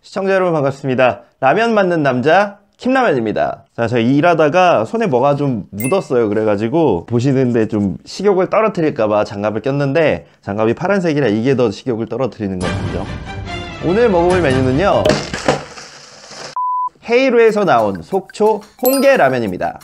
시청자 여러분 반갑습니다. 라면 만든 남자 킴라면입니다. 자, 저 일하다가 손에 뭐가 좀 묻었어요. 그래가지고 보시는데 좀 식욕을 떨어뜨릴까봐 장갑을 꼈는데 장갑이 파란색이라 이게 더 식욕을 떨어뜨리는 것 같죠. 오늘 먹어볼 메뉴는요. 헤이루에서 나온 속초 홍게 라면입니다.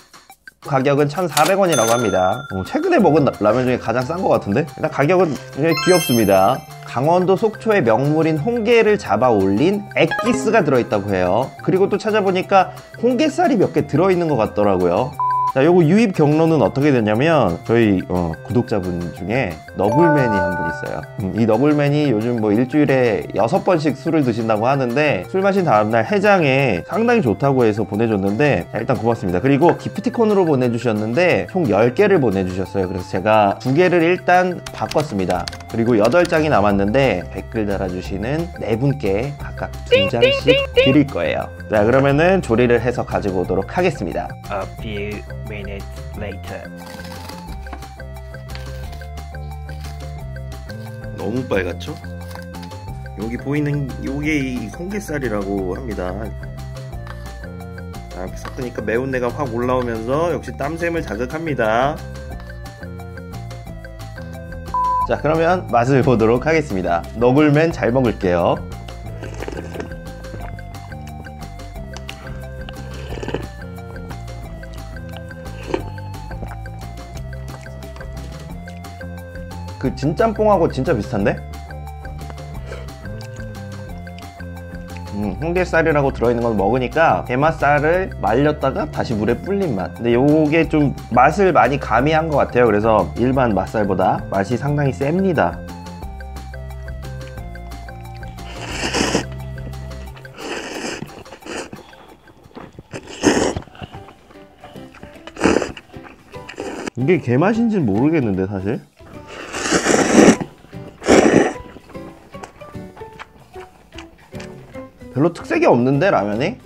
가격은 1,400원이라고 합니다. 어, 최근에 먹은 라- 라면 중에 가장 싼 것 같은데? 일단 가격은 굉장히 귀엽습니다. 강원도 속초의 명물인 홍게를 잡아 올린 액기스가 들어있다고 해요. 그리고 또 찾아보니까 홍게살이 몇 개 들어있는 것 같더라고요. 자, 요거 유입 경로는 어떻게 되냐면 저희 어, 구독자분 중에 너굴맨이 한 분 있어요. 음, 이 너굴맨이 요즘 뭐 일주일에 여섯 번씩 술을 드신다고 하는데 술 마신 다음날 해장에 상당히 좋다고 해서 보내줬는데 자, 일단 고맙습니다. 그리고 기프티콘으로 보내주셨는데 총 10개를 보내주셨어요. 그래서 제가 두 개를 일단 바꿨습니다. 그리고 8장이 남았는데 댓글 달아주시는 네 분께 각각 두 장씩 드릴 거예요. 자 그러면은 조리를 해서 가지고 오도록 하겠습니다. A few minutes later. 너무 빨갛죠? 여기 보이는 요게 이 홍게살이라고 합니다. 자, 이렇게 섞으니까 매운내가 확 올라오면서 역시 땀샘을 자극합니다. 자 그러면 맛을 보도록 하겠습니다. 너굴맨 잘 먹을게요. 그 진짬뽕하고 진짜 비슷한데? 음, 홍게살이라고 들어있는 건 먹으니까 게맛살을 말렸다가 다시 물에 불린 맛. 근데 요게 좀 맛을 많이 가미한 것 같아요. 그래서 일반 맛살보다 맛이 상당히 셉니다. 이게 게맛인지는 모르겠는데 사실 별로 특색이 없는데 라면이?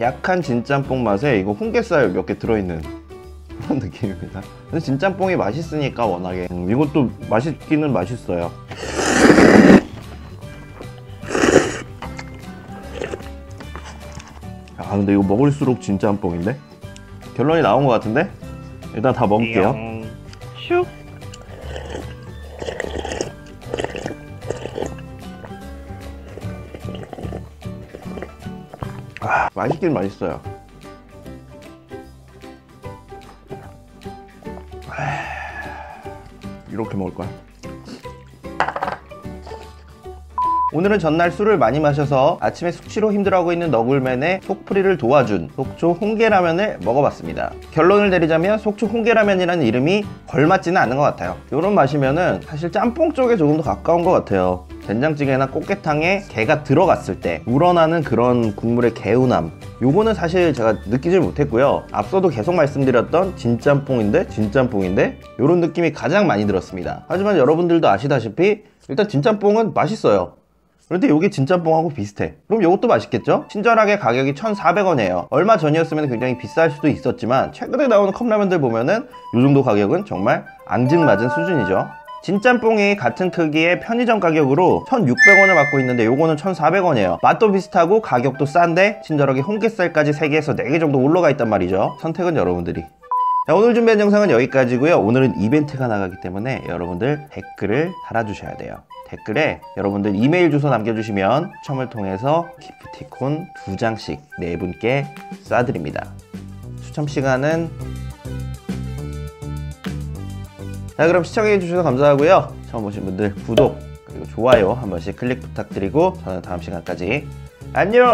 약한 진짬뽕 맛에 이거 홍게살 몇 개 들어있는 그런 느낌입니다 근데 진짬뽕이 맛있으니까 워낙에 음, 이것도 맛있기는 맛있어요 아 근데 이거 먹을수록 진짬뽕인데? 결론이 나온 것 같은데? 일단 다 먹을게요 뿅. 슉. 아, 맛있긴 맛있어요. 아, 이렇게 먹을 거야. 오늘은 전날 술을 많이 마셔서 아침에 숙취로 힘들어하고 있는 너굴맨의 속풀이를 도와준 속초 홍게라면을 먹어봤습니다. 결론을 내리자면 속초 홍게라면이라는 이름이 걸맞지는 않은 것 같아요. 이런 맛이면은 사실 짬뽕 쪽에 조금 더 가까운 것 같아요. 된장찌개나 꽃게탕에 게가 들어갔을 때 우러나는 그런 국물의 개운함 요거는 사실 제가 느끼질 못했고요 앞서도 계속 말씀드렸던 진짬뽕인데 진짬뽕인데 요런 느낌이 가장 많이 들었습니다 하지만 여러분들도 아시다시피 일단 진짬뽕은 맛있어요 그런데 이게 진짬뽕하고 비슷해. 그럼 이것도 맛있겠죠? 친절하게 가격이 1,400원이에요. 얼마 전이었으면 굉장히 비쌀 수도 있었지만 최근에 나오는 컵라면들 보면은 이 정도 가격은 정말 앙증맞은 수준이죠. 진짬뽕이 같은 크기의 편의점 가격으로 1,600원을 받고 있는데 요거는 1,400원이에요. 맛도 비슷하고 가격도 싼데 친절하게 홍게살까지 3개에서 4개 정도 올라가 있단 말이죠. 선택은 여러분들이. 자, 오늘 준비한 영상은 여기까지고요. 오늘은 이벤트가 나가기 때문에 여러분들 댓글을 달아주셔야 돼요 댓글에 여러분들 이메일 주소 남겨주시면 추첨을 통해서 기프티콘 두 장씩 네 분께 쏴드립니다. 추첨 시간은 자 그럼 시청해주셔서 감사하고요. 처음 오신 분들 구독 그리고 좋아요 한 번씩 클릭 부탁드리고 저는 다음 시간까지 안녕